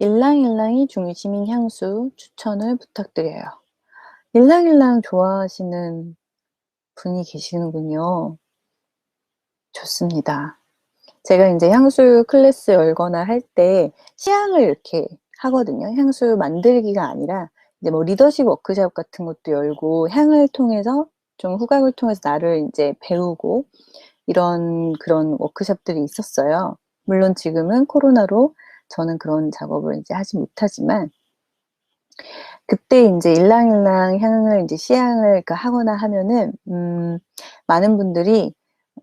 일랑일랑이 중심인 향수 추천을 부탁드려요. 일랑일랑 좋아하시는 분이 계시는군요. 좋습니다. 제가 인제 향수 클래스 열거나 할 때 시향을 이렇게 하거든요. 향수 만들기가 아니라 이제 뭐 리더십 워크숍 같은 것도 열고 향을 통해서 좀 후각을 통해서 나를 인제 배우고 이런 그런 워크숍들이 있었어요. 물론 지금은 코로나로 저는 그런 작업을 인제 하지 못하지만 그때 인제 일랑일랑 향을 인제 시향을 그러니까 하거나 하면은 음 많은 분들이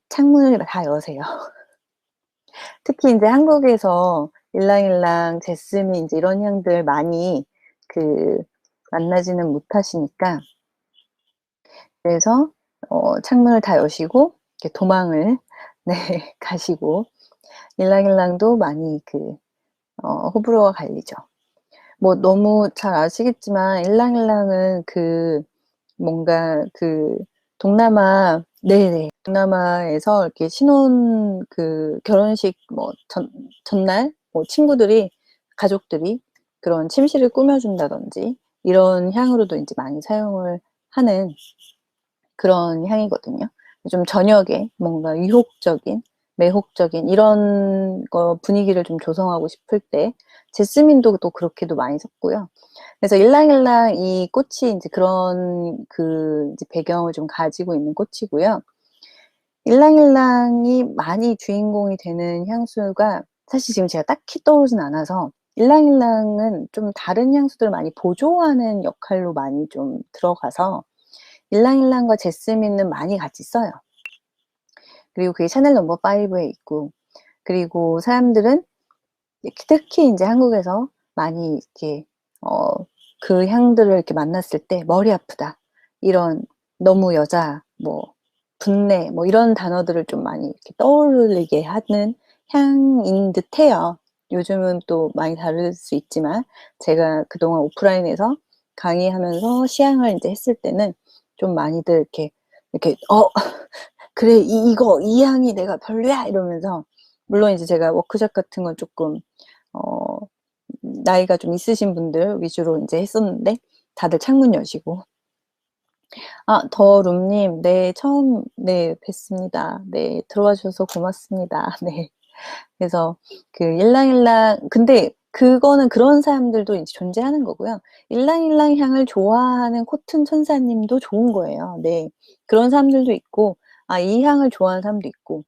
창문을 다 여세요. 특히 인제 한국에서 일랑일랑, 제스민 인제 이런 향들 많이 그 만나지는 못하시니까 그래서 어 창문을 다 여시고 도망을 네 가시고 일랑일랑도 많이 그 어 호불호가 갈리죠. 뭐 너무 잘 아시겠지만 일랑일랑은 그 뭔가 그 동남아 네네. 동남아에서 이렇게 신혼 그 결혼식 뭐 전 전날 뭐 친구들이 가족들이 그런 침실을 꾸며 준다든지 이런 향으로도 인제 많이 사용을 하는 그런 향이거든요. 좀 저녁에 뭔가 유혹적인, 매혹적인 이런 거 분위기를 좀 조성하고 싶을 때 제스민도 또 그렇게도 많이 썼고요. 그래서 일랑일랑 이 꽃이 인제 그런 그 이제 배경을 좀 가지고 있는 꽃이고요. 일랑일랑이 많이 주인공이 되는 향수가 사실 지금 제가 딱히 떠오르진 않아서 일랑일랑은 좀 다른 향수들을 많이 보조하는 역할로 많이 좀 들어가서 일랑일랑과 제스민은 많이 같이 써요. 그리고 그게 샤넬 넘버 5에 있고 그리고 사람들은 특히 인제 한국에서 많이 이렇게 어 그 향들을 이렇게 만났을 때 "머리 아프다." 이런 "너무 여자." 뭐 "분내." 뭐 이런 단어들을 좀 많이 이렇게 떠올리게 하는 향인 듯해요. 요즘은 또 많이 다를 수 있지만 제가 그동안 오프라인에서 강의하면서 시향을 인제 했을 때는 좀 많이들 이렇게 이렇게 "어 그래 이 이거 이 향이 내가 별로야." 이러면서 물론 이제 제가 워크숍 같은 건 쪼끔 어 나이가 좀 있으신 분들 위주로 인제 했었는데 다들 창문 여시고 아 더 룸님 네 처음 네 뵙습니다. 네 들어와 주셔서 고맙습니다. 네. 그래서 그 일랑일랑 근데 그거는 그런 사람들도 인제 존재하는 거고요. 일랑일랑 향을 좋아하는 코튼 천사님도 좋은 거예요. 네. 그런 사람들도 있고 아 이 향을 좋아하는 사람도 있고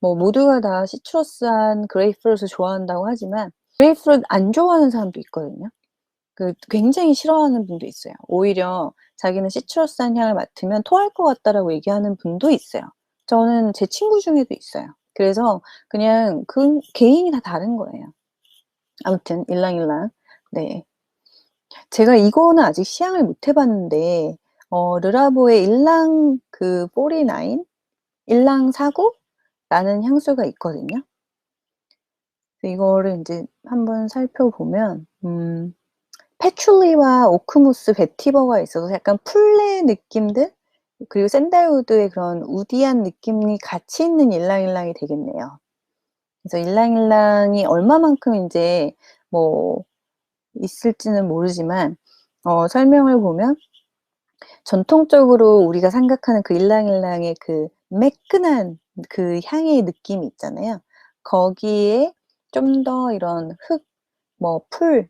뭐 모두가 다 시트러스한 그레이프루트를 좋아한다고 하지만 그레이프루트 안 좋아하는 사람도 있거든요. 그 굉장히 싫어하는 분도 있어요. 오히려 자기는 시트러스한 향을 맡으면 토할 것 같다라고 얘기하는 분도 있어요. 저는 제 친구 중에도 있어요. 그래서 그냥 그 개인이 다 다른 거예요. 아무튼 일랑일랑 네. 제가 이거는 아직 시향을 못 해 봤는데 어 르라보의 일랑 그 49 일랑49라는 향수가 있거든요. 이거를 인제 한번 살펴보면 음 패출리와 오크무스, 베티버가 있어서 약간 풀레 느낌들 그리고 샌달우드의 그런 우디한 느낌이 같이 있는 일랑일랑이 되겠네요. 그래서 일랑일랑이 얼마만큼 인제 뭐 있을지는 모르지만 어 설명을 보면 전통적으로 우리가 생각하는 그 일랑일랑의 그 매끈한 그 향의 느낌이 있잖아요. 거기에 좀 더 이런 흙, 뭐 풀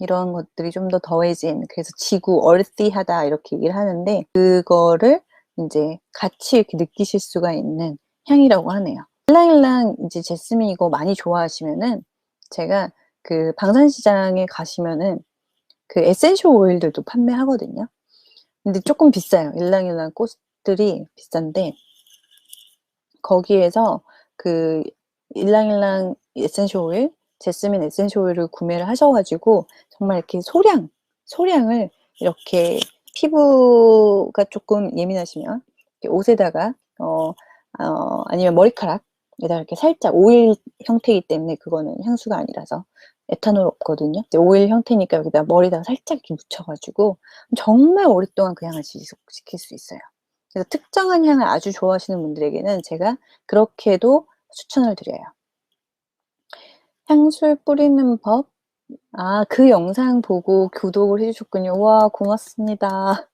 이런 것들이 좀 더 더해진 그래서 지구 earthy하다 이렇게 얘기를 하는데 그거를 인제 같이 이렇게 느끼실 수가 있는 향이라고 하네요. 일랑일랑 인제 제스민 이거 많이 좋아하시면은 제가 그 방산시장에 가시면은 그 에센셜 오일들도 판매하거든요. 근데 쪼끔 비싸요. 일랑일랑 꽃들이 비싼데 거기에서 그 일랑일랑 에센셜 오일, 제스민 에센셜 오일을 구매를 하셔 가지고 정말 이렇게 소량, 소량을 이렇게 피부가 쪼끔 예민하시면 옷에다가 어 어 아니면 머리카락에다가 이렇게 살짝 오일 형태이기 때문에 그거는 향수가 아니라서 에탄올 없거든요. 오일 형태니까 여기다 머리에다가 살짝 이렇게 묻혀 가지고 정말 오랫동안 그 향을 지속시킬 수 있어요. 그래서 특정한 향을 아주 좋아하시는 분들에게는 제가 그렇게도 추천을 드려요. 향수를 뿌리는 법 아 그 영상 보고 구독을 해 주셨군요. 와 고맙습니다.